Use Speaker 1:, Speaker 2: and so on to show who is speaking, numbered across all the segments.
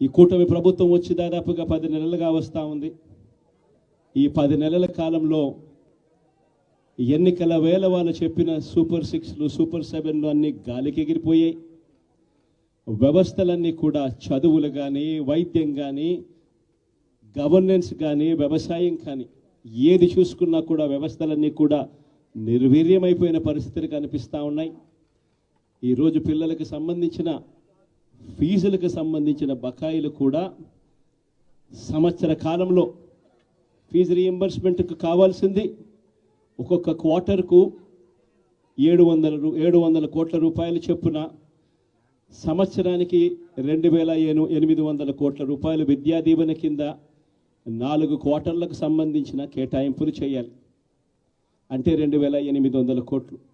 Speaker 1: ఈ కూటమి ప్రభుత్వం వచ్చి దాదాపుగా పది నెలలుగా వస్తూ ఉంది. ఈ పది నెలల కాలంలో ఎన్నికల వేళ వాళ్ళు చెప్పిన సూపర్ సిక్స్లు సూపర్ సెవెన్లు అన్నీ గాలికి ఎగిరిపోయాయి. వ్యవస్థలన్నీ కూడా చదువులు కానీ వైద్యం కానీ గవర్నెన్స్ కానీ వ్యవసాయం కానీ ఏది చూసుకున్నా కూడా వ్యవస్థలన్నీ కూడా నిర్వీర్యమైపోయిన పరిస్థితులు కనిపిస్తూ ఉన్నాయి. ఈరోజు పిల్లలకు సంబంధించిన ఫీజులకు సంబంధించిన బకాయిలు కూడా సంవత్సర కాలంలో ఫీజు రీఎంబర్స్మెంట్కు కావాల్సింది. ఒక్కొక్క క్వార్టర్కు ఏడు వందల రూ- ఏడు వందల కోట్ల రూపాయలు చొప్పున సంవత్సరానికి రెండు వేల ఎనిమిది వందల కోట్ల రూపాయలు విద్యా దీవెన కింద నాలుగు క్వార్టర్లకు సంబంధించిన కేటాయింపులు చేయాలి. అంటే రెండు వేల ఎనిమిది వందల కోట్లు.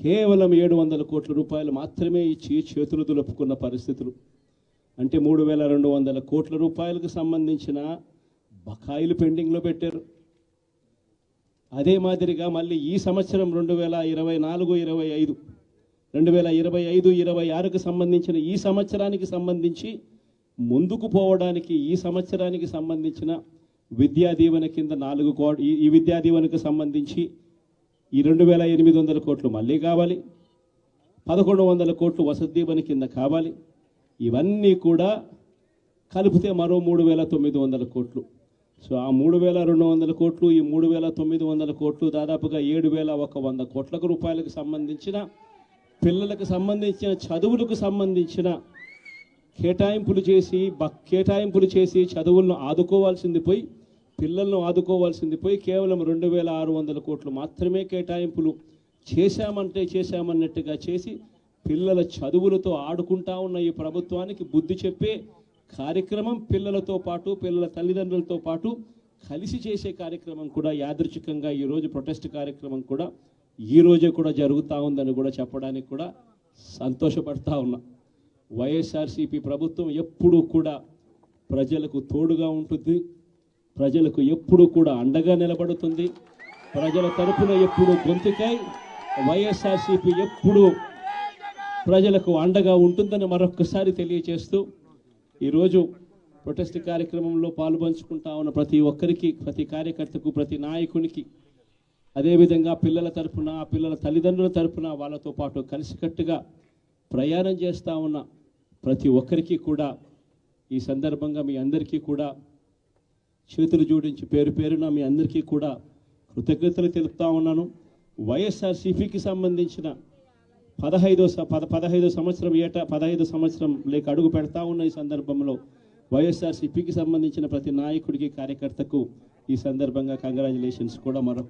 Speaker 1: కేవలం ఏడు వందల కోట్ల రూపాయలు మాత్రమే ఇచ్చి చేతులు దులుపుకున్న పరిస్థితులు. అంటే మూడు వేల రెండు వందల కోట్ల రూపాయలకు సంబంధించిన బకాయిలు పెండింగ్లో పెట్టారు. అదే మాదిరిగా మళ్ళీ ఈ సంవత్సరం రెండు వేల ఇరవై నాలుగు ఇరవై ఐదు రెండు వేల ఇరవై ఐదు ఇరవై ఆరుకు సంబంధించిన ఈ సంవత్సరానికి సంబంధించి ముందుకు పోవడానికి ఈ సంవత్సరానికి సంబంధించిన విద్యా దీవెన కింద నాలుగు కోట్ ఈ- ఈ విద్యా దీవెనకు సంబంధించి ఈ రెండు వేల ఎనిమిది వందల కోట్లు మళ్ళీ కావాలి. పదకొండు వందల కోట్లు వసతి దీవెన కింద కావాలి. ఇవన్నీ కూడా కలిపితే మరో మూడు వేల తొమ్మిది వందల కోట్లు. సో ఆ మూడు వేల రెండు వందల కోట్లు ఈ మూడు వేల తొమ్మిది వందల కోట్లు దాదాపుగా ఏడు వేల ఒక వంద కోట్లకు రూపాయలకు సంబంధించిన పిల్లలకు సంబంధించిన చదువులకు సంబంధించిన కేటాయింపులు చేసి బ కేటాయింపులు చేసి చదువులను ఆదుకోవాల్సింది పోయి పిల్లలను ఆదుకోవాల్సింది పోయి కేవలం రెండు వేల ఆరు వందల కోట్లు మాత్రమే కేటాయింపులు చేశామంటే చేశామన్నట్టుగా చేసి పిల్లల చదువులతో ఆడుకుంటా ఉన్న ఈ ప్రభుత్వానికి బుద్ధి చెప్పే కార్యక్రమం పిల్లలతో పాటు పిల్లల తల్లిదండ్రులతో పాటు కలిసి చేసే కార్యక్రమం కూడా యాదృచ్ఛికంగా ఈరోజు ప్రొటెస్ట్ కార్యక్రమం కూడా ఈ రోజే కూడా జరుగుతూ ఉందని కూడా చెప్పడానికి కూడా సంతోషపడతా ఉన్నా. వైఎస్ఆర్సీపీ ప్రభుత్వం ఎప్పుడూ కూడా ప్రజలకు తోడుగా ఉంటుంది. ప్రజలకు ఎప్పుడూ కూడా అండగా నిలబడుతుంది. ప్రజల తరపున ఎప్పుడు గొంతుకై వైఎస్ఆర్సీపీ ఎప్పుడూ ప్రజలకు అండగా ఉంటుందని మరొకసారి తెలియజేస్తూ ఈరోజు ప్రొటెస్ట్ కార్యక్రమంలో పాల్పంచుకుంటా ఉన్న ప్రతి ఒక్కరికి ప్రతి కార్యకర్తకు ప్రతి నాయకునికి అదేవిధంగా పిల్లల తరపున ఆ పిల్లల తల్లిదండ్రుల తరపున వాళ్ళతో పాటు కలిసికట్టుగా ప్రయాణం చేస్తూ ఉన్న ప్రతి ఒక్కరికి కూడా ఈ సందర్భంగా మీ అందరికీ కూడా చేతులు జోడించి పేరు పేరున మీ అందరికీ కూడా కృతజ్ఞతలు తెలుపుతా ఉన్నాను. వైఎస్ఆర్సీపీకి సంబంధించిన పదహైదో స- పద పదహైదో సంవత్సరం ఏటా పదహైదో సంవత్సరం లేక అడుగు పెడతా ఉన్న ఈ సందర్భంలో వైఎస్ఆర్సీపీకి సంబంధించిన ప్రతి నాయకుడికి కార్యకర్తకు ఈ సందర్భంగా కంగ్రాచులేషన్స్ కూడా మరొక